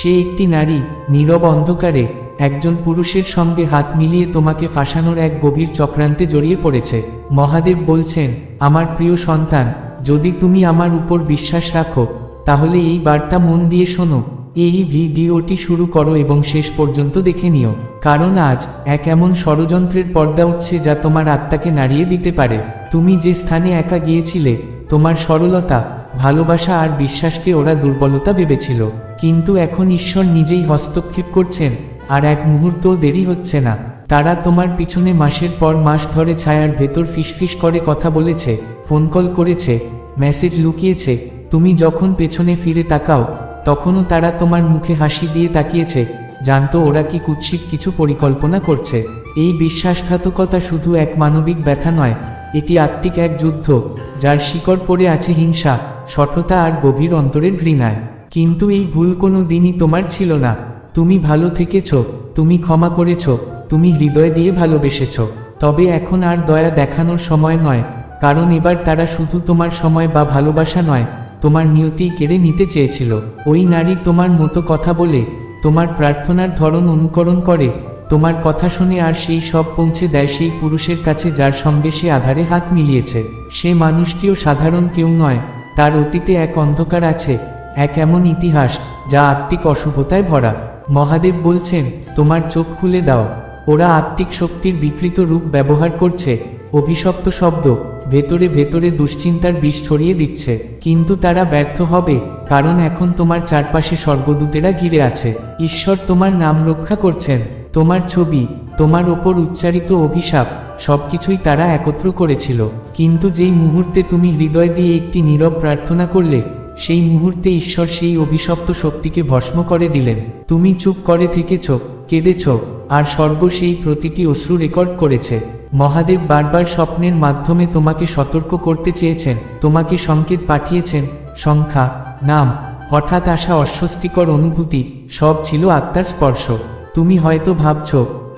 সে একটি নারী, নীরব অন্ধকারে একজন পুরুষের সঙ্গে হাত মিলিয়ে তোমাকে ফাঁসানোর এক গভীর চক্রান্তে জড়িয়ে পড়েছে। মহাদেব বলছেন, আমার প্রিয় সন্তান, যদি তুমি আমার উপর বিশ্বাস রাখো, তাহলে এই বার্তা মন দিয়ে শোনো। এই ভিডিওটি শুরু করো এবং শেষ পর্যন্ত দেখে নিও, কারণ আজ এক এমন ষড়যন্ত্রের পর্দা উঠছে যা তোমার আত্মাকে নাড়িয়ে দিতে পারে। তুমি যে স্থানে একা গিয়েছিলে, তোমার সরলতা ভালোবাসা আর বিশ্বাসকে ওরা দুর্বলতা ভেবেছিল। কিন্তু এখন ঈশ্বর নিজেই হস্তক্ষেপ করছেন, আর এক মুহূর্তও দেরি হচ্ছে না। তারা তোমার পিছনে মাসের পর মাস ধরে ছায়ার ভেতর ফিসফিস করে কথা বলেছে, ফোন কল করেছে, মেসেজ লুকিয়েছে, তুমি যখন পেছনে ফিরে তাকাও, তখনও তারা তোমার মুখে হাসি দিয়ে তাকিয়েছে, জানতো ওরা কি কুৎসিত কিছু পরিকল্পনা করছে। এই বিশ্বাসঘাতকতা শুধু এক মানবিক ব্যথা নয়, এটি আত্মিক এক যুদ্ধ, যার শিকড় পড়ে আছে হিংসা সঠতা আর গভীর অন্তরের ঘৃণায়। কিন্তু এই ভুল কোনো দিনই তোমার ছিল না। তুমি ভালো থেকেছ, তুমি ক্ষমা করেছ, তুমি হৃদয় দিয়ে ভালোবেসেছ। তবে এখন আর দয়া দেখানোর সময় নয়, কারণ এবার তারা শুধু তোমার সময় বা ভালোবাসা নয়, তোমার নিয়তি কেড়ে নিতে চেয়েছিল। ওই নারী তোমার মতো কথা বলে, তোমার প্রার্থনার ধরন অনুকরণ করে, তোমার কথা শুনে আর সেই সব পৌঁছে দেয় সেই পুরুষের কাছে যার সঙ্গে সে আধারে হাত মিলিয়েছে। সে মানুষটিও সাধারণ কেউ নয় তার অতীতে এক অন্ধকার আছে, এক এমন ইতিহাস যা আত্মিক অশুভতায় ভরা। মহাদেব বলছেন, তোমার চোখ খুলে দাও। ওরা আত্মিক শক্তির বিকৃত রূপ ব্যবহার করছে। অভিশপ্ত শব্দ ভেতরে ভেতরে দুশ্চিন্তার বিষ ছড়িয়ে দিচ্ছে। কিন্তু তারা ব্যর্থ হবে, কারণ এখন তোমার চারপাশে স্বর্গদূতেরা ঘিরে আছে। ঈশ্বর তোমার নাম রক্ষা করছেন। তোমার ছবি, তোমার ওপর উচ্চারিত অভিশাপ সবকিছুই তারা একত্র করেছিল। কিন্তু যেই মুহূর্তে তুমি হৃদয় দিয়ে একটি নীরব প্রার্থনা করলে, সেই মুহূর্তে ঈশ্বর সেই অভিশপ্ত শক্তিকে ভস্ম করে দিলেন। তুমি চুপ করে থেকেছ, কেঁদেছ, আর স্বর্গ সেই প্রতিটি অশ্রু রেকর্ড করেছে। মহাদেব বারবার স্বপ্নের মাধ্যমে তোমাকে সতর্ক করতে চেয়েছেন, তোমাকে সংকেত পাঠিয়েছেন, সংখ্যা, নাম, হঠাৎ আসা অস্বস্তিকর অনুভূতি, সব ছিল আত্মার স্পর্শ। তুমি হয়তো ভাবছ,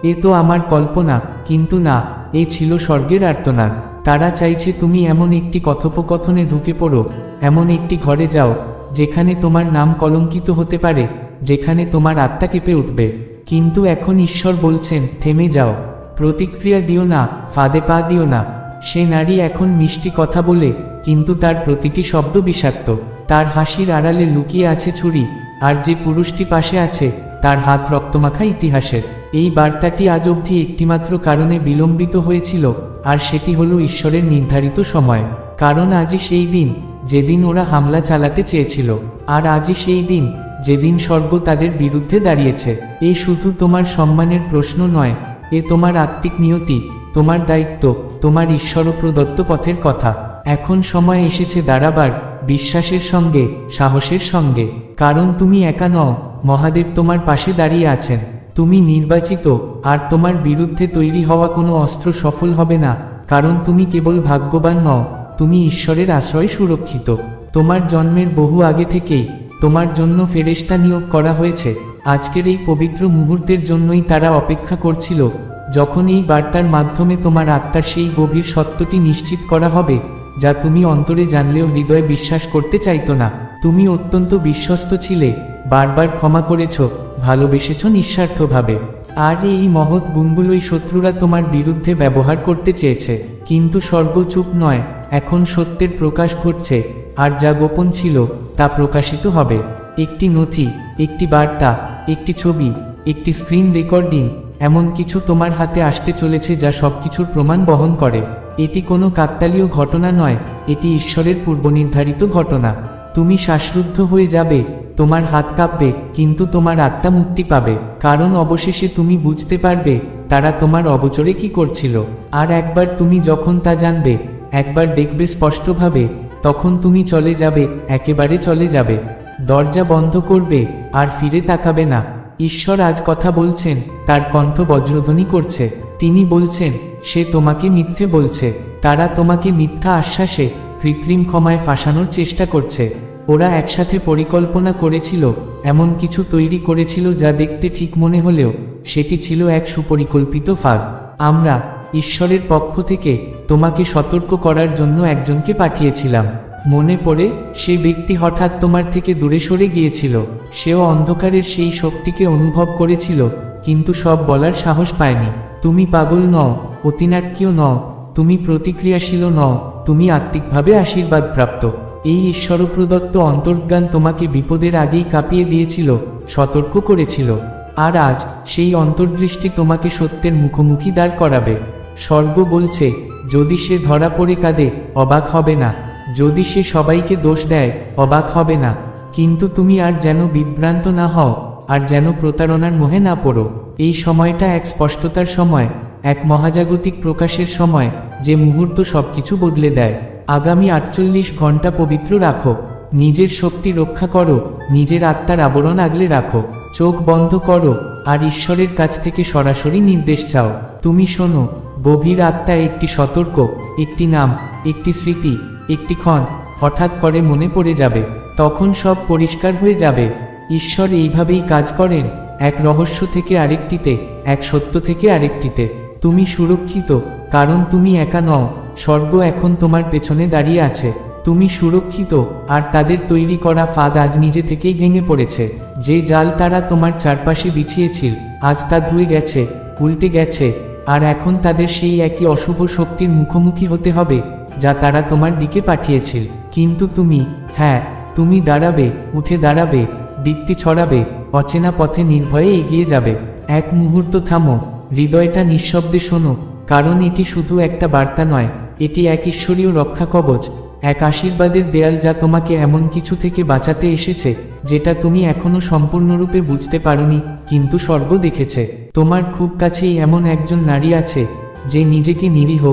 এ তো আমার কল্পনা, কিন্তু না। এ ছিল স্বর্গের আর্তনাদ। তারা চাইছে তুমি এমন একটি কথোপকথনে ঢুকে পড়ো, এমন একটি ঘরে যাও, যেখানে তোমার নাম কলঙ্কিত হতে পারে, যেখানে তোমার আত্মা কেঁপে উঠবে। কিন্তু এখন ঈশ্বর বলছেন, থেমে যাও। প্রতিক্রিয়া দিও না, ফাঁদে পা দিও না। সে নারী এখন মিষ্টি কথা বলে, কিন্তু তার প্রতিটি শব্দ বিষাক্ত। তার হাসির আড়ালে লুকিয়ে আছে ছুরি, আর যে পুরুষটি পাশে আছে তার হাত রক্তমাখা ইতিহাসের। এই বার্তাটি আজ অবধি একটিমাত্র কারণে বিলম্বিত হয়েছিল, আর সেটি হলো ঈশ্বরের নির্ধারিত সময়। কারণ আজই সেই দিন যেদিন ওরা হামলা চালাতে চেয়েছিল, আর আজই সেই দিন যেদিন স্বর্গ তাদের বিরুদ্ধে দাঁড়িয়েছে। এ শুধু তোমার সম্মানের প্রশ্ন নয়, এ তোমার আত্মিক নিয়তি, তোমার দায়িত্ব, তোমার ঈশ্বর প্রদত্ত পথের কথা। এখন সময় এসেছে দাঁড়াবার বিশ্বাসের সঙ্গে, সাহসের সঙ্গে। কারণ তুমি একা নও, মহাদেব তোমার পাশে দাঁড়িয়ে আছেন। তুমি নির্বাচিত, আর তোমার বিরুদ্ধে তৈরি হওয়া কোনো অস্ত্র সফল হবে না। কারণ তুমি কেবল ভাগ্যবান নও, তুমি ঈশ্বরের আশ্রয় সুরক্ষিত। তোমার জন্মের বহু আগে থেকেই, তোমার জন্য ফেরেস্তা নিয়োগ করা হয়েছে। আজকের এই পবিত্র মুহূর্তের জন্যই তারা অপেক্ষা করছিল। যখন এই বার্তার মাধ্যমে তোমার আত্মার সেই গভীর সত্যটি নিশ্চিত করা হবে যা তুমি অন্তরে জানলেও হৃদয়ে বিশ্বাস করতে চাইত না। তুমি অত্যন্ত বিশ্বস্ত ছিলে, বারবার ক্ষমা করেছ, ভালোবেসেছ নিঃস্বার্থভাবে। আর এই মহৎ গুণগুলোই শত্রুরা তোমার বিরুদ্ধে ব্যবহার করতে চেয়েছে। কিন্তু স্বর্গ চুপ নয়, এখন সত্যের প্রকাশ ঘটছে, আর যা গোপন ছিল, তা প্রকাশিত হবে। একটি নথি, একটি বার্তা, একটি ছবি, একটি স্ক্রিন রেকর্ডিং, এমন কিছু তোমার হাতে আসতে চলেছে যা সবকিছুর প্রমাণ বহন করে। এটি কোনো কাকতালীয় ঘটনা নয়, এটি ঈশ্বরের পূর্বনির্ধারিত ঘটনা। তুমি শ্বাসরুদ্ধ হয়ে যাবে, তোমার হাত কাঁপবে, কিন্তু তোমার আত্মা মুক্তি পাবে। কারণ অবশেষে তুমি বুঝতে পারবে, তারা তোমার অবচরে কি করছিল। আর একবার তুমি যখন তা জানবে, একবার দেখবে স্পষ্টভাবে, তখন তুমি চলে যাবে, একেবারে চলে যাবে। দরজা বন্ধ করবে, আর ফিরে তাকাবে না। ঈশ্বর আজ কথা বলছেন, তার কণ্ঠ বজ্রধ্বনি করছে। তিনি বলছেন সে তোমাকে মিথ্যে বলছে। তারা তোমাকে মিথ্যা আশ্বাসে কৃত্রিম ক্ষমায় ফাঁসানোর চেষ্টা করছে। ওরা একসাথে পরিকল্পনা করেছিল, এমন কিছু তৈরি করেছিল যা দেখতে ঠিক মনে হলেও সেটি ছিল এক সুপরিকল্পিত ফাঁদ। আমরা ঈশ্বরের পক্ষ থেকে তোমাকে সতর্ক করার জন্য একজনকে পাঠিয়েছিলাম। মনে পড়ে, সে ব্যক্তি হঠাৎ তোমার থেকে দূরে সরে গিয়েছিল। সেও অন্ধকারের সেই শক্তিকে অনুভব করেছিল, কিন্তু সব বলার সাহস পায়নি। তুমি পাগল নও অতিনাটকীয় নও, তুমি প্রতিক্রিয়াশীল নও, তুমি আত্মিকভাবে আশীর্বাদ প্রাপ্ত এই ঈশ্বরপ্রদত্ত অন্তর্জ্ঞান তোমাকে বিপদের আগেই কাঁপিয়ে দিয়েছিল, সতর্ক করেছিল। আর আজ সেই অন্তর্দৃষ্টি তোমাকে সত্যের মুখোমুখি দাঁড় করাবে। স্বর্গ বলছে, যদি সে ধরা পড়ে কাঁদে, অবাক হবে না। যদি সে সবাইকে দোষ দেয়, অবাক হবে না। কিন্তু তুমি আর যেন বিভ্রান্ত না হও, আর যেন প্রতারণার মোহে না পড়ো। এই সময়টা এক স্পষ্টতার সময় এক মহাজাগতিক প্রকাশের সময় যে মুহূর্ত সবকিছু বদলে দেয়। আগামী আটচল্লিশ ঘণ্টা পবিত্র রাখো। নিজের শক্তি রক্ষা করো। নিজের আত্মার আবরণ আগলে রাখো। চোখ বন্ধ করো আর ঈশ্বরের কাছ থেকে সরাসরি নির্দেশ চাও। তুমি শোনো, গভীর আত্মা একটি সতর্ক, একটি নাম, একটি স্মৃতি, একটি ক্ষণ, হঠাৎ করে মনে পড়ে যাবে। তখন সব পরিষ্কার হয়ে যাবে। ঈশ্বর এইভাবেই কাজ করেন, এক রহস্য থেকে আরেকটিতে, এক সত্য থেকে আরেকটিতে। তুমি সুরক্ষিত, কারণ তুমি একা নও, স্বর্গ এখন তোমার পেছনে দাঁড়িয়ে আছে। তুমি সুরক্ষিত, আর তাদের তৈরি করা ফাঁদ আজ নিজে থেকেই ভেঙে পড়েছে। যে জাল তারা তোমার চারপাশে বিছিয়েছিল, আজ তা ধুয়ে গেছে, উল্টে গেছে, আর এখন তাদের সেই একই অশুভ শক্তির মুখোমুখি হতে হবে, যা তারা তোমার দিকে পাঠিয়েছিল। কিন্তু তুমি হ্যাঁ তুমি দাঁড়াবে, উঠে দাঁড়াবে, দীপ্তি ছড়াবে, অচেনা পথে নির্ভয়ে এগিয়ে যাবে। এক মুহূর্ত থামো। হৃদয়টা নিঃশব্দে শোনো, কারণ এটি শুধু একটা বার্তা নয়, এটি এক ঈশ্বরীয় রক্ষা কবচ, এক আশীর্বাদের দেয়াল যা তোমাকে এমন কিছু থেকে বাঁচাতে এসেছে, যেটা তুমি এখনও সম্পূর্ণরূপে বুঝতে পারোনি, কিন্তু স্বর্গ দেখেছে। তোমার খুব কাছেই এমন একজন নারী আছে, যে নিজেকে নিরীহ,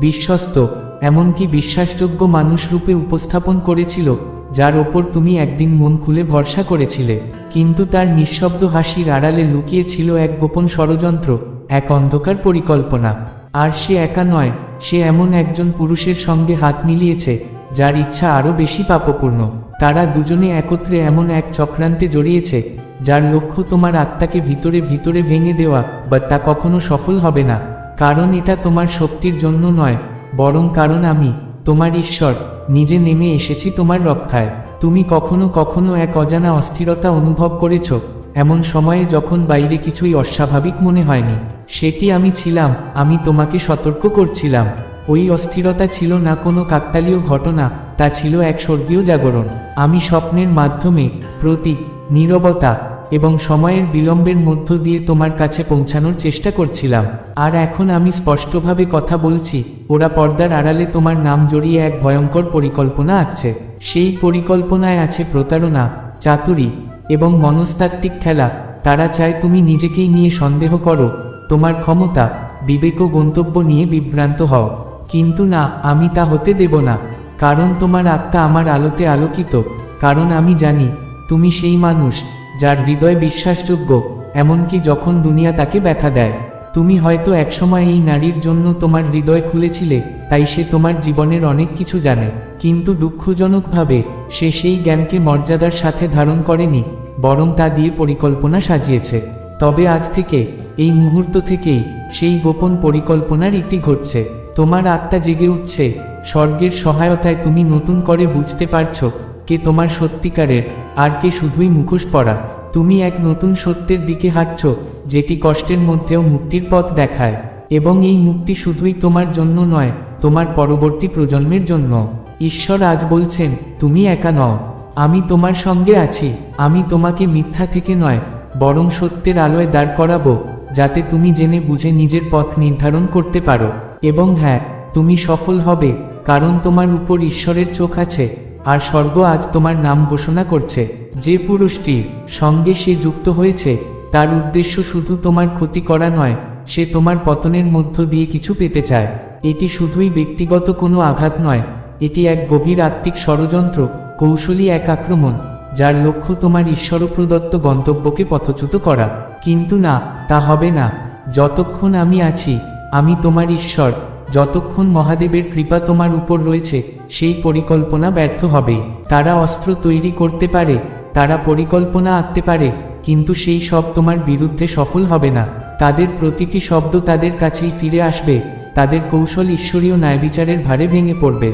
বিশ্বস্ত, এমনকি বিশ্বাসযোগ্য মানুষ রূপে উপস্থাপন করেছিল, যার ওপর তুমি একদিন মন খুলে ভরসা করেছিলে। কিন্তু তার নিঃশব্দ হাসির আড়ালে লুকিয়ে ছিল এক গোপন ষড়যন্ত্র এক অন্ধকার পরিকল্পনা। আর সে একা নয়, সে এমন একজন পুরুষের সঙ্গে হাত মিলিয়েছে, যার ইচ্ছা আরও বেশি পাপপূর্ণ। তারা দুজনে একত্রে এমন এক চক্রান্তে জড়িয়েছে, যার লক্ষ্য তোমার আত্মাকে ভিতরে ভিতরে ভেঙে দেওয়া, বা তা কখনো সফল হবে না। কারণ এটা তোমার শক্তির জন্য নয়, বরং কারণ আমি, তোমার ঈশ্বর, নিজে নেমে এসেছি তোমার রক্ষায়। তুমি কখনো কখনো এক অজানা অস্থিরতা অনুভব করেছ, এমন সময়ে যখন বাইরে কিছুই অস্বাভাবিক মনে হয়নি। সেটি আমি ছিলাম, আমি তোমাকে সতর্ক করছিলাম। ওই অস্থিরতা ছিল না কোনো কাকতালীয় ঘটনা, তা ছিল এক স্বর্গীয় জাগরণ। আমি স্বপ্নের মাধ্যমে, প্রতীক, নীরবতা এবং সময়ের বিলম্বের মধ্য দিয়ে তোমার কাছে পৌঁছানোর চেষ্টা করছিলাম। আর এখন আমি স্পষ্টভাবে কথা বলছি, ওরা পর্দার আড়ালে তোমার নাম জড়িয়ে এক ভয়ঙ্কর পরিকল্পনা আঁকছে। সেই পরিকল্পনায় আছে প্রতারণা, চাতুরি এবং মনস্তাত্ত্বিক খেলা। তারা চায় তুমি নিজেকেই নিয়ে সন্দেহ করো তোমার ক্ষমতা, বিবেক গন্তব্য নিয়ে বিভ্রান্ত হও। কিন্তু না, আমি তা হতে দেব না। কারণ তোমার আত্মা আমার আলোতে আলোকিত। কারণ আমি জানি, তুমি সেই মানুষ যার হৃদয় বিশ্বাসযোগ্য, এমনকি যখন দুনিয়া তাকে ব্যথা দেয়। তুমি হয়তো একসময় এই নারীর জন্য তোমার হৃদয় খুলেছিলে, তাই সে তোমার জীবনের অনেক কিছু জানে। কিন্তু দুঃখজনকভাবে, সে সেই জ্ঞানকে মর্যাদার সাথে ধারণ করেনি, বরং তা দিয়ে পরিকল্পনা সাজিয়েছে। তবে আজ থেকে, এই মুহূর্ত থেকেই সেই গোপন পরিকল্পনার ইতি ঘটছে। তোমার আত্মা জেগে উঠছে, স্বর্গের সহায়তায় তুমি নতুন করে বুঝতে পারছ কে তোমার সত্যিকারের, আর কে শুধুই মুখোশ পড়া তুমি এক নতুন সত্যের দিকে হাঁটছ, যেটি কষ্টের মধ্যেও মুক্তির পথ দেখায়। এবং এই মুক্তি শুধুই তোমার জন্য নয়, তোমার পরবর্তী প্রজন্মের জন্য। ঈশ্বর আজ বলছেন, তুমি একা নও। আমি তোমার সঙ্গে আছি। আমি তোমাকে মিথ্যা থেকে নয় বরং সত্যের আলোয় দাঁড় করাবো, যাতে তুমি জেনে বুঝে নিজের পথ নির্ধারণ করতে পারো। এবং হ্যাঁ তুমি সফল হবে, কারণ তোমার উপর ঈশ্বরের চোখ আছে, আর স্বর্গ আজ তোমার নাম ঘোষণা করছে। যে পুরুষটির সঙ্গে সে যুক্ত হয়েছে, তার উদ্দেশ্য শুধু তোমার ক্ষতি করা নয়, সে তোমার পতনের মধ্য দিয়ে কিছু পেতে চায়। এটি শুধুই ব্যক্তিগত কোনো আঘাত নয়, এটি এক গভীর আত্মিক ষড়যন্ত্র, কৌশলী এক আক্রমণ। যার লক্ষ্য তোমার ঈশ্বর প্রদত্ত গন্তব্যকে পথচ্যুত করা। কিন্তু না, তা হবে না। যতক্ষণ আমি আছি, আমি তোমার ঈশ্বর। যতক্ষণ মহাদেবের কৃপা তোমার উপর রয়েছে, সেই পরিকল্পনা ব্যর্থ হবে। তারা অস্ত্র তৈরি করতে পারে, তারা পরিকল্পনা আঁকতে পারে, কিন্তু সেই সব তোমার বিরুদ্ধে সফল হবে না। তাদের প্রতিটি শব্দ তাদের কাছেই ফিরে আসবে, তাদের কৌশল ঈশ্বরীয় ন্যায়বিচারের ভারে ভেঙে পড়বে।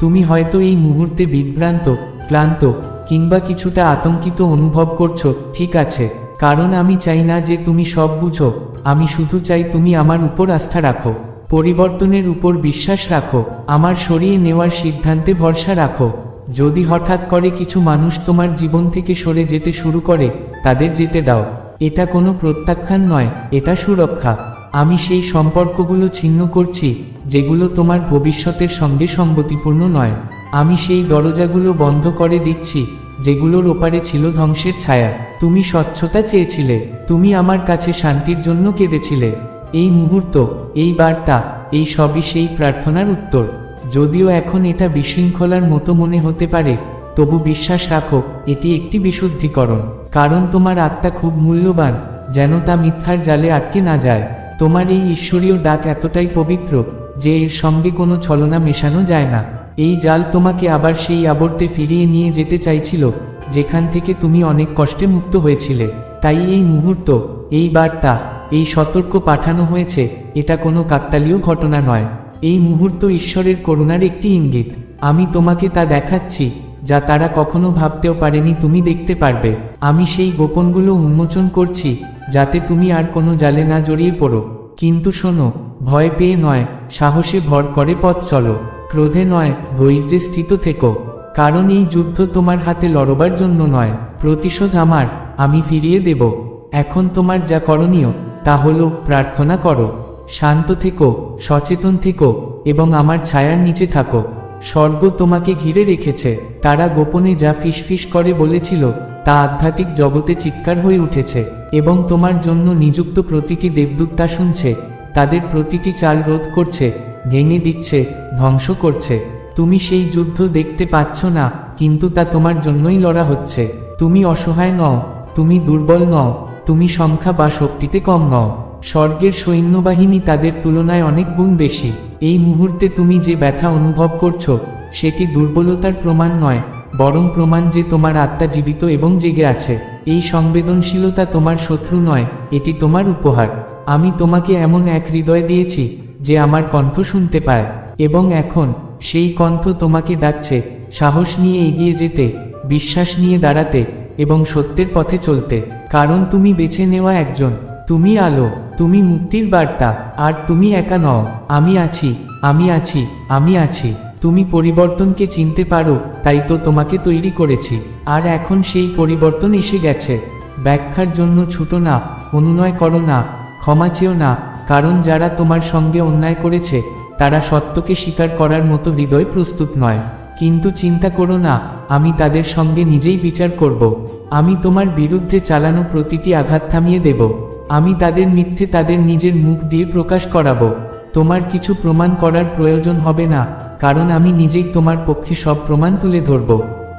তুমি হয়তো এই মুহূর্তে বিভ্রান্ত, ক্লান্ত কিংবা কিছুটা আতঙ্কিত অনুভব করছ, ঠিক আছে। কারণ আমি চাই না যে তুমি সব বুঝো। আমি শুধু চাই তুমি আমার উপর আস্থা রাখো। পরিবর্তনের উপর বিশ্বাস রাখো। আমার সরিয়ে নেওয়ার সিদ্ধান্তে ভরসা রাখো। যদি হঠাৎ করে কিছু মানুষ তোমার জীবন থেকে সরে যেতে শুরু করে, তাদের যেতে দাও। এটা কোনো প্রত্যাখ্যান নয়, এটা সুরক্ষা। আমি সেই সম্পর্কগুলো ছিন্ন করছি, যেগুলো তোমার ভবিষ্যতের সঙ্গে সঙ্গতিপূর্ণ নয়। আমি সেই দরজাগুলো বন্ধ করে দিচ্ছি। যেগুলোর ওপারে ছিল ধ্বংসের ছায়া। তুমি স্বচ্ছতা চেয়েছিলে, তুমি আমার কাছে শান্তির জন্য কেঁদেছিলে। এই মুহূর্ত, এই বার্তা, এই সবই সেই প্রার্থনার উত্তর। যদিও এখন এটা বিশৃঙ্খলার মতো মনে হতে পারে, তবু বিশ্বাস রাখো, এটি একটি বিশুদ্ধিকরণ। কারণ তোমার আত্মা খুব মূল্যবান, যেন তা মিথ্যার জালে আটকে না যায়। তোমার এই ঈশ্বরীয় ডাক এতটাই পবিত্র, যে এর সঙ্গে কোনো ছলনা মেশানো যায় না। এই জাল তোমাকে আবার সেই আবর্তে ফিরিয়ে নিয়ে যেতে চাইছিল, যেখান থেকে তুমি অনেক কষ্টে মুক্ত হয়েছিলে। তাই এই মুহূর্ত, এই বার্তা, এই সতর্ক পাঠানো হয়েছে, এটা কোনো কাকতালীয় ঘটনা নয়। এই মুহূর্ত ঈশ্বরের করুণার একটি ইঙ্গিত। আমি তোমাকে তা দেখাচ্ছি, যা তারা কখনো ভাবতেও পারেনি তুমি দেখতে পারবে। আমি সেই গোপনগুলো উন্মোচন করছি, যাতে তুমি আর কোনো জালে না জড়িয়ে পড়ো। কিন্তু শোনো, ভয় পেয়ে নয়, সাহসে ভর করে পথ চলো। ক্রোধে নয়, ধৈর্যে স্থিত থেকো। কারণ এই যুদ্ধ তোমার হাতে লড়বার জন্য নয়। প্রতিশোধ আমার, আমি ফিরিয়ে দেব। এখন তোমার যা করণীয়, তা হলো প্রার্থনা করো। শান্ত থেকো, সচেতন থেকো, এবং আমার ছায়ার নিচে থাকো। স্বর্গ তোমাকে ঘিরে রেখেছে। তারা গোপনে যা ফিসফিস করে বলেছিল, তা আধ্যাত্মিক জগতে চিৎকার হয়ে উঠেছে, এবং তোমার জন্য নিযুক্ত প্রতিটি দেবদূত তা শুনছে। তাদের প্রতিটি চাল রোধ করছে। ভেঙে দিচ্ছে, ধ্বংস করছে। তুমি সেই যুদ্ধ দেখতে পাচ্ছ না, কিন্তু তা তোমার জন্যই লড়া হচ্ছে। তুমি অসহায় নও, তুমি দুর্বল নও, তুমি সংখ্যা বা শক্তিতে কম নও। স্বর্গের সৈন্যবাহিনী তাদের তুলনায় অনেক গুণ বেশি। এই মুহূর্তে তুমি যে ব্যথা অনুভব করছ, সেটি দুর্বলতার প্রমাণ নয়, বরং প্রমাণ যে তোমার আত্মা জীবিত এবং জেগে আছে। এই সংবেদনশীলতা তোমার শত্রু নয়, এটি তোমার উপহার। আমি তোমাকে এমন এক হৃদয় দিয়েছি যে আমার কণ্ঠ শুনতে পায়, এবং এখন সেই কণ্ঠ তোমাকে ডাকছে, সাহস নিয়ে এগিয়ে যেতে, বিশ্বাস নিয়ে দাঁড়াতে, এবং সত্যের পথে চলতে। কারণ তুমি বেছে নেওয়া একজন, তুমি আলো, তুমি মুক্তির বার্তা, আর তুমি একা নও, আমি আছি আমি আছি আমি আছি। তুমি পরিবর্তনকে চিনতে পারো, তাই তো তোমাকে তৈরি করেছি। আর এখন সেই পরিবর্তন এসে গেছে। ব্যাখ্যার জন্য ছুটো না, অনুনয় করো না, ক্ষমা চেও না কারণ যারা তোমার সঙ্গে অন্যায় করেছে, তারা সত্যকে স্বীকার করার মতো হৃদয় প্রস্তুত নয়। কিন্তু চিন্তা করো না, আমি তাদের সঙ্গে নিজেই বিচার করব। আমি তোমার বিরুদ্ধে চালানো প্রতিটি আঘাত থামিয়ে দেব। আমি তাদের মিথ্যে তাদের নিজের মুখ দিয়ে প্রকাশ করাবো। তোমার কিছু প্রমাণ করার প্রয়োজন হবে না, কারণ আমি নিজেই তোমার পক্ষে সব প্রমাণ তুলে ধরব।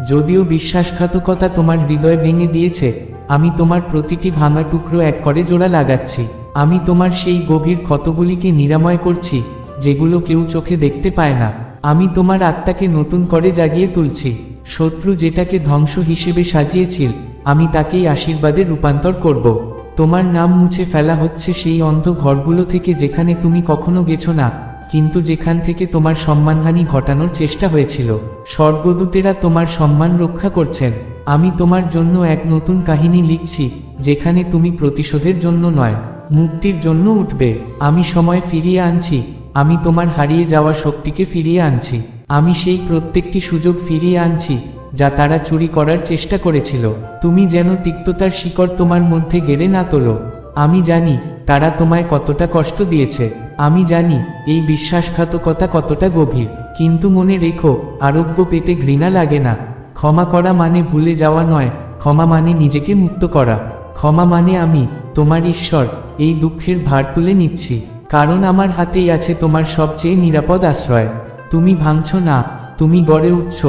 যদিও বিশ্বাসঘাতকতা তোমার হৃদয় ভেঙে দিয়েছে, আমি তোমার প্রতিটি ভাঙা টুকরো এক করে জোড়া লাগাচ্ছি। আমি তোমার সেই গভীর ক্ষতগুলিকে নিরাময় করছি, যেগুলো কেউ চোখে দেখতে পায় না। আমি তোমার আত্মাকে নতুন করে জাগিয়ে তুলছি। শত্রু যেটাকে ধ্বংস হিসেবে সাজিয়েছিল, আমি তাকেই আশীর্বাদে রূপান্তর করব। তোমার নাম মুছে ফেলা হচ্ছে সেই অন্ধ ঘরগুলো থেকে যেখানে তুমি কখনো গেছো না, কিন্তু যেখান থেকে তোমার সম্মানহানি ঘটানোর চেষ্টা হয়েছিল। স্বর্গদূতেরা তোমার সম্মান রক্ষা করছেন। আমি তোমার জন্য এক নতুন কাহিনী লিখছি, যেখানে তুমি প্রতিশোধের জন্য নয়। মুক্তির জন্য উঠবে। আমি সময় ফিরিয়ে আনছি। আমি তোমার হারিয়ে যাওয়া শক্তিকে ফিরিয়ে আনছি। আমি সেই প্রত্যেকটি সুযোগ ফিরিয়ে আনছি, যা তারা চুরি করার চেষ্টা করেছিল। তুমি যেন তিক্ততার শিকড় তোমার মধ্যে গেড়ে না তোলো। আমি জানি তারা তোমায় কতটা কষ্ট দিয়েছে। আমি জানি এই বিশ্বাসঘাতকতা কতটা গভীর। কিন্তু মনে রেখো, আরোগ্য পেতে ঘৃণা লাগে না। ক্ষমা করা মানে ভুলে যাওয়া নয়। ক্ষমা মানে নিজেকে মুক্ত করা। ক্ষমা মানে আমি তোমার ঈশ্বর, এই দুঃখের ভার তুলে নিচ্ছি, কারণ আমার হাতেই আছে তোমার সবচেয়ে নিরাপদ আশ্রয়। তুমি ভাঙছ না, তুমি গড়ে উঠছ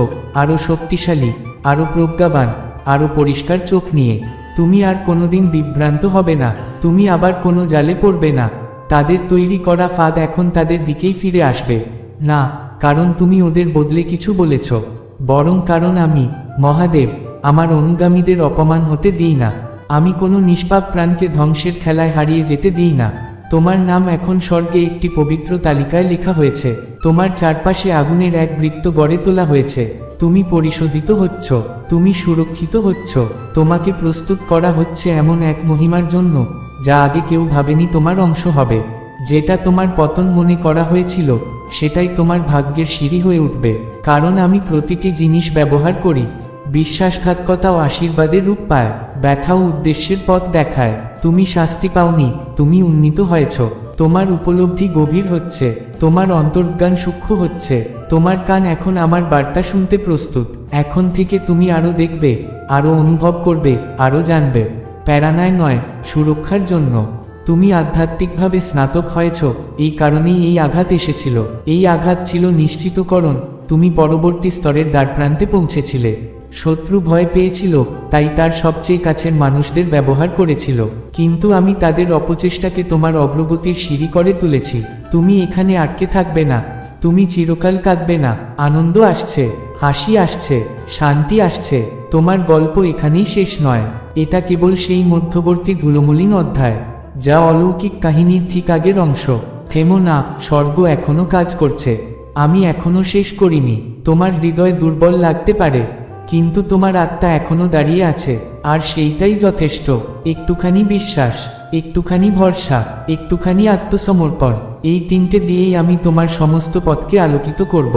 আরও শক্তিশালী আরও প্রজ্ঞাবান আরও পরিষ্কার চোখ নিয়ে। তুমি আর কোনোদিন বিভ্রান্ত হবে না, তুমি আবার কোনো জালে পড়বে না। তাদের তৈরি করা ফাঁদ এখন তাদের দিকেই ফিরে আসবে। না, কারণ তুমি ওদের বদলে কিছু বলেছ, বরং কারণ আমি, মহাদেব, আমার অনুগামীদের অপমান হতে দিই না। আমি কোনো নিষ্পাপ প্রাণকে ধ্বংসের খেলায় হারিয়ে যেতে দিই না। তোমার নাম এখন স্বর্গে একটি পবিত্র তালিকায় লেখা হয়েছে। তোমার চারপাশে আগুনের এক বৃত্ত গড়ে তোলা হয়েছে। তুমি পরিশোধিত হচ্ছ। তুমি সুরক্ষিত হচ্ছ। তোমাকে প্রস্তুত করা হচ্ছে এমন এক মহিমার জন্য, যা আগে কেউ ভাবেনি তোমার অংশ হবে। যেটা তোমার পতন মনে করা হয়েছিল, সেটাই তোমার ভাগ্যের সিঁড়ি হয়ে উঠবে। কারণ আমি প্রতিটি জিনিস ব্যবহার করি। বিশ্বাসঘাতকতা ও আশীর্বাদের রূপ পায়, ব্যথা ও উদ্দেশ্যের পথ দেখায়। তুমি শাস্তি পাওনি, তুমি উন্নীত হয়েছ। তোমার উপলব্ধি গভীর হচ্ছে, তোমার অন্তর্জ্ঞান সূক্ষ্ম হচ্ছে। তোমার কান এখন আমার বার্তা শুনতে প্রস্তুত। এখন থেকে তুমি আরও দেখবে আরও অনুভব করবে আরও জানবে। প্যারানায় নয়, সুরক্ষার জন্য। তুমি আধ্যাত্মিকভাবে স্নাতক হয়েছ, এই কারণেই এই আঘাত এসেছিল। এই আঘাত ছিল নিশ্চিতকরণ। তুমি পরবর্তী স্তরের দ্বারপ্রান্তে পৌঁছেছিলে। শত্রু ভয় পেয়েছিল, তাই তার সবচেয়ে কাছের মানুষদের ব্যবহার করেছিল। কিন্তু আমি তাদের অপচেষ্টাকে তোমার অগ্রগতির সিঁড়ি করে তুলেছি। তুমি এখানে আটকে থাকবে না। তুমি চিরকাল কাঁদবে না। আনন্দ আসছে, হাসি আসছে, শান্তি আসছে। তোমার গল্প এখানেই শেষ নয়। এটা কেবল সেই মধ্যবর্তী ধুলোমলিন অধ্যায়, যা অলৌকিক কাহিনীর ঠিক আগের অংশ। থেমো না, স্বর্গ এখনও কাজ করছে। আমি এখনও শেষ করিনি। তোমার হৃদয় দুর্বল লাগতে পারে। কিন্তু তোমার আত্মা এখনও দাঁড়িয়ে আছে, আর সেইটাই যথেষ্ট। একটুখানি বিশ্বাস, একটুখানি ভরসা, একটুখানি আত্মসমর্পণ, এই তিনটে দিয়েই আমি তোমার সমস্ত পথকে আলোকিত করব।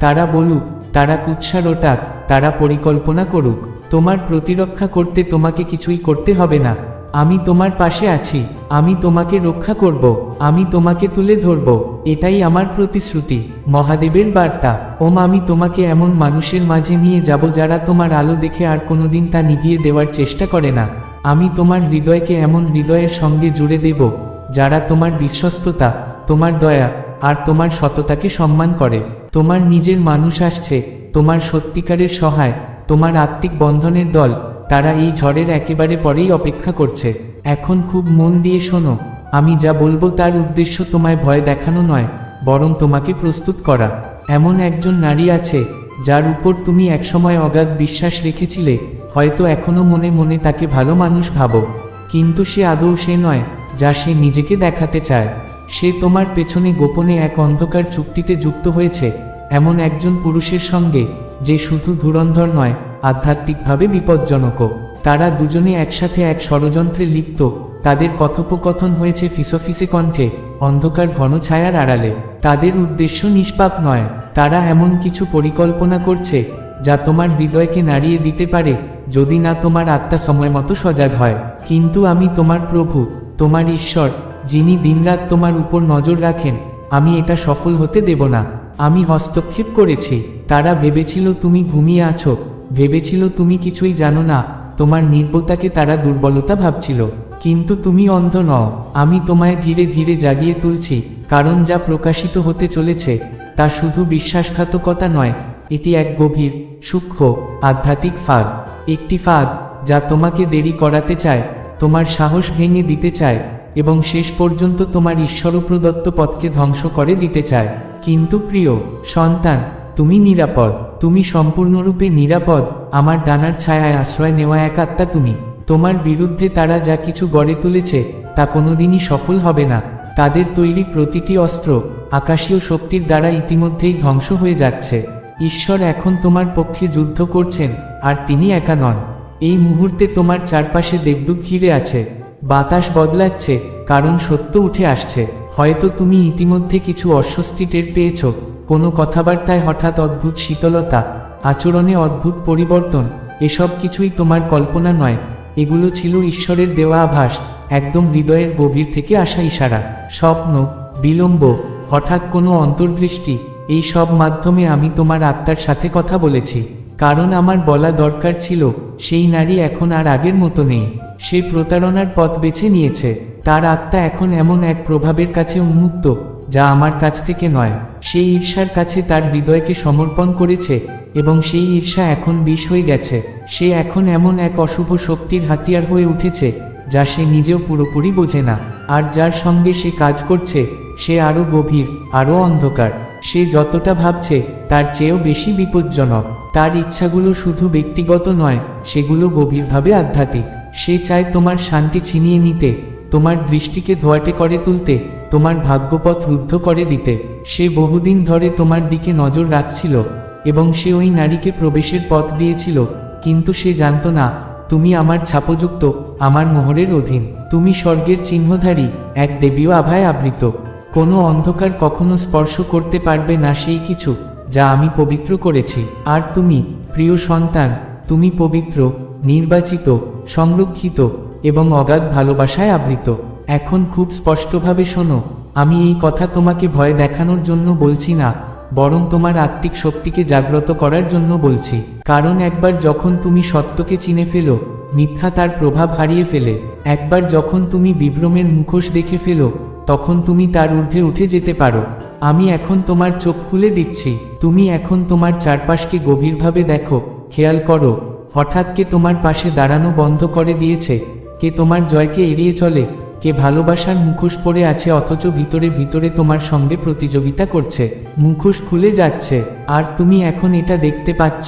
তারা বলুক, তারা কুৎসা রোটাক, তারা পরিকল্পনা করুক, তোমার প্রতিরক্ষা করতে তোমাকে কিছুই করতে হবে না। আমি তোমার পাশে আছি, আমি তোমাকে রক্ষা করব, আমি তোমাকে তুলে ধরব। এটাই আমার প্রতিশ্রুতি, মহাদেবের বার্তা। ওম, আমি তোমাকে এমন মানুষের মাঝে নিয়ে যাব যারা তোমার আলো দেখে আর কোনোদিন তা নিভিয়ে দেওয়ার চেষ্টা করে না। আমি তোমার হৃদয়কে এমন হৃদয়ের সঙ্গে জুড়ে দেব, যারা তোমার বিশ্বস্ততা, তোমার দয়া আর তোমার সততাকে সম্মান করে। তোমার নিজের মানুষ আসছে, তোমার সত্যিকারের সহায়, তোমার আত্মিক বন্ধনের দল, তারা এই ঝড়ের একেবারে পরেই অপেক্ষা করছে। এখন খুব মন দিয়ে শোনো আমি যা বলব তার উদ্দেশ্য তোমায় ভয় দেখানো নয়, বরং তোমাকে প্রস্তুত করা। এমন একজন নারী আছে, যার উপর তুমি একসময় অগাধ বিশ্বাস রেখেছিলে, হয়তো এখনও মনে মনে তাকে ভালো মানুষ ভাবো। কিন্তু সে আদৌ সে নয়, যা সে নিজেকে দেখাতে চায়। সে তোমার পেছনে গোপনে এক অন্ধকার চুক্তিতে যুক্ত হয়েছে, এমন একজন পুরুষের সঙ্গে, যে শুধু ধুরন্ধর নয়, আধ্যাত্মিকভাবে বিপজ্জনকও। তারা দুজনে একসাথে এক ষড়যন্ত্রে লিপ্ত তাদের কথোপকথন হয়েছে ফিসফিসে কণ্ঠে, অন্ধকার ঘন ছায়ার আড়ালে। তাদের উদ্দেশ্য নিষ্পাপ নয়, তারা এমন কিছু পরিকল্পনা করছে, যা তোমার হৃদয়কে নাড়িয়ে দিতে পারে, যদি না তোমার আত্মা সময় মতো সজাগ হয়। কিন্তু আমি তোমার প্রভু, তোমার ঈশ্বর, যিনি দিনরাত তোমার উপর নজর রাখেন, আমি এটা সফল হতে দেব না। আমি হস্তক্ষেপ করেছি, তারা ভেবেছিল তুমি ঘুমিয়ে আছো, ভেবেছিল তুমি কিছুই জানো না, তোমার নির্বতাকে তারা দুর্বলতা ভাবছিল। কিন্তু তুমি অন্ধ নও, আমি তোমায় ধীরে ধীরে জাগিয়ে তুলছি, কারণ যা প্রকাশিত হতে চলেছে, তা শুধু বিশ্বাসঘাতকতা নয়, এটি এক গভীর, সূক্ষ্ম, আধ্যাত্মিক ফাঁদ, একটি ফাঁদ যা তোমাকে দেরি করাতে চায়, তোমার সাহস ভেঙে দিতে চায়, এবং শেষ পর্যন্ত তোমার ঈশ্বরপ্রদত্ত পথকে ধ্বংস করে দিতে চায়। কিন্তু প্রিয়, সন্তান, তুমি নিরাপদ, তুমি সম্পূর্ণরূপে নিরাপদ, আমার ডানার ছায়ায় আশ্রয় নেওয়া এক আত্মা তুমি। তোমার বিরুদ্ধে তারা যা কিছু গড়ে তুলেছে, তা কোনোদিনই সফল হবে না। তাদের তৈরি প্রতিটি অস্ত্র আকাশীয় শক্তির দ্বারা ইতিমধ্যেই ধ্বংস হয়ে যাচ্ছে। ঈশ্বর এখন তোমার পক্ষে যুদ্ধ করছেন, আর তিনি একা নন। এই মুহূর্তে তোমার চারপাশে দেবদূত ঘিরে আছে। বাতাস বদলাচ্ছে, কারণ সত্য উঠে আসছে। হয়তো তুমি ইতিমধ্যে কিছু অস্বস্তি টের পেয়েছ। কোনো কথাবার্তায় হঠাৎ অদ্ভুত শীতলতা, আচরণে অদ্ভুত পরিবর্তন, এসব কিছুই তোমার কল্পনা নয়। এগুলো ছিল ঈশ্বরের দেওয়া আভাস, একদম হৃদয়ের গভীর থেকে আসা ইশারা। স্বপ্ন, বিলম্ব, হঠাৎ কোনো অন্তর্দৃষ্টি, এই সব মাধ্যমে আমি তোমার আত্মার সাথে কথা বলেছি। কারণ আমার বলা দরকার ছিল, সেই নারী এখন আর আগের মতো নেই। সে প্রতারণার পথ বেছে নিয়েছে। তার আত্মা এখন এমন এক প্রভাবের কাছে উন্মুক্ত। যা আমার কাছ থেকে নয়, সেই ঈর্ষার কাছে তার হৃদয়কে সমর্পণ করেছে এবং সেই ঈর্ষা এখন বিষ হয়ে গেছে। সে এখন এমন এক অশুভ শক্তির হাতিয়ার হয়ে উঠেছে, যা সে নিজেও পুরোপুরি বোঝে না, আর যার সঙ্গে সে কাজ করছে, সে আরও গভীর, আরও অন্ধকার। সে যতটা ভাবছে, তার চেয়েও বেশি বিপজ্জনক। তার ইচ্ছাগুলো শুধু ব্যক্তিগত নয়, সেগুলো গভীরভাবে আধ্যাত্মিক। সে চায় তোমার শান্তি ছিনিয়ে নিতে তোমার দৃষ্টিকে ধোয়াটে করে তুলতে, তোমার ভাগ্যপথ রুদ্ধ করে দিতে। সে বহুদিন ধরে তোমার দিকে নজর রাখছিল এবং সে ওই নারীকে প্রবেশের পথ দিয়েছিল, কিন্তু সে জানত না, তুমি আমার ছাপযুক্ত, আমার মোহরের অধীন। তুমি স্বর্গের চিহ্নধারী, এক দেবীয় আভায় আবৃত। কোনো অন্ধকার কখনো স্পর্শ করতে পারবে না সেই কিছু যা আমি পবিত্র করেছি। আর তুমি, প্রিয় সন্তান, তুমি পবিত্র, নির্বাচিত, সংরক্ষিত এবং অগাধ ভালোবাসায় আবৃত। এখন খুব স্পষ্টভাবে শোনো, আমি এই কথা তোমাকে ভয় দেখানোর জন্য বলছি না, বরং তোমার আত্মিক শক্তিকে জাগ্রত করার জন্য বলছি। কারণ একবার যখন তুমি সত্যকে চিনে ফেলো, মিথ্যা তার প্রভাব হারিয়ে ফেলে, একবার যখন তুমি বিভ্রমের মুখোশ দেখে ফেলো, তখন তুমি তার ঊর্ধ্বে উঠে যেতে পারো। আমি এখন তোমার চোখ খুলে দিচ্ছি তুমি এখন তোমার চারপাশকে গভীরভাবে দেখো, খেয়াল করো হঠাৎকে তোমার পাশে দাঁড়ানো বন্ধ করে দিয়েছে কে তোমার জয়কে এড়িয়ে চলে, কে ভালোবাসার মুখোশ পরে আছে অথচ ভিতরে ভিতরে তোমার সঙ্গে প্রতিযোগিতা করছে। মুখোশ খুলে যাচ্ছে, আর তুমি এখন এটা দেখতে পাচ্ছ,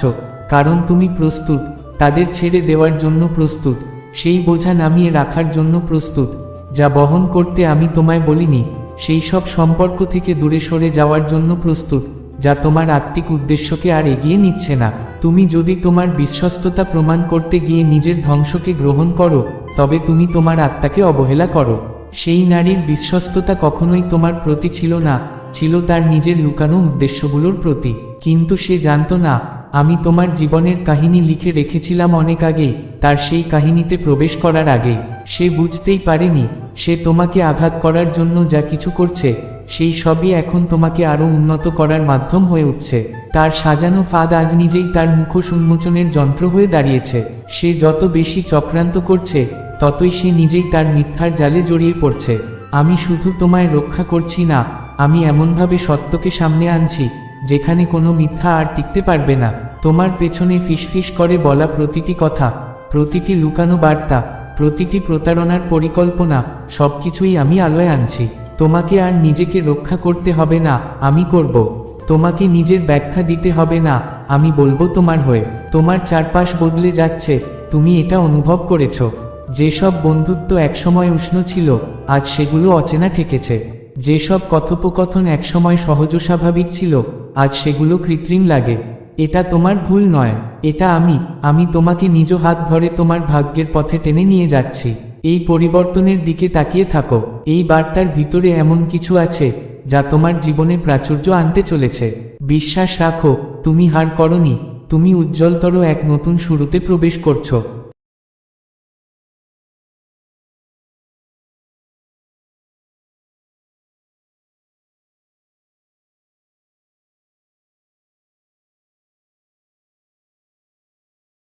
কারণ তুমি প্রস্তুত, তাদের ছেড়ে দেওয়ার জন্য প্রস্তুত, সেই বোঝা নামিয়ে রাখার জন্য প্রস্তুত। যা বহন করতে আমি তোমায় বলিনি, সেই সব সম্পর্ক থেকে দূরে সরে যাওয়ার জন্য প্রস্তুত। যা তোমার আত্মিক উদ্দেশ্যকে আর এগিয়ে নিচ্ছে না। তুমি যদি তোমার বিশ্বস্ততা প্রমাণ করতে গিয়ে নিজের ধ্বংসকে গ্রহণ করো, তবে তুমি তোমার আত্মাকে অবহেলা করো। সেই নারীর বিশ্বস্ততা কখনোই তোমার প্রতি ছিল না, ছিল তার নিজের লুকানো উদ্দেশ্যগুলোর প্রতি। কিন্তু সে জানত না, আমি তোমার জীবনের কাহিনী লিখে রেখেছিলাম অনেক আগে, তার সেই কাহিনীতে প্রবেশ করার আগে। সে বুঝতেই পারেনি, সে তোমাকে আঘাত করার জন্য যা কিছু করছে সেই সবই এখন তোমাকে আরও উন্নত করার মাধ্যম হয়ে উঠছে। তার সাজানো ফাঁদ আজ নিজেই তার মুখোশ উন্মোচনের যন্ত্র হয়ে দাঁড়িয়েছে। সে যত বেশি চক্রান্ত করছে, ততই সে নিজেই তার মিথ্যার জালে জড়িয়ে পড়ছে। আমি শুধু তোমায় রক্ষা করছি না, আমি এমনভাবে সত্যকে সামনে আনছি, যেখানে কোনো মিথ্যা আর টিকতে পারবে না। তোমার পেছনে ফিসফিস করে বলা প্রতিটি কথা, প্রতিটি লুকানো বার্তা, প্রতিটি প্রতারণার পরিকল্পনা, সবকিছুই আমি আলোয় আনছি। তোমাকে আর নিজেকে রক্ষা করতে হবে না, আমি করব। তোমাকে নিজের ব্যাখ্যা দিতে হবে না, আমি বলব তোমার হয়ে। তোমার চারপাশ বদলে যাচ্ছে, তুমি এটা অনুভব করেছ। যেসব বন্ধুত্ব একসময় উষ্ণ ছিল, আজ সেগুলো অচেনা ঠেকেছে। যেসব কথোপকথন একসময় সহজ স্বাভাবিক ছিল, আজ সেগুলো কৃত্রিম লাগে। এটা তোমার ভুল নয়, এটা আমি আমি তোমাকে নিজ হাত ধরে তোমার ভাগ্যের পথে টেনে নিয়ে যাচ্ছি। এই পরিবর্তনের দিকে তাকিয়ে থাকো। এই বার্তার ভিতরে এমন কিছু আছে, যা তোমার জীবনে প্রাচুর্য আনতে চলেছে। বিশ্বাস রাখো, তুমি হার করনি, তুমি উজ্জ্বলতর এক নতুন শুরুতে প্রবেশ করছ।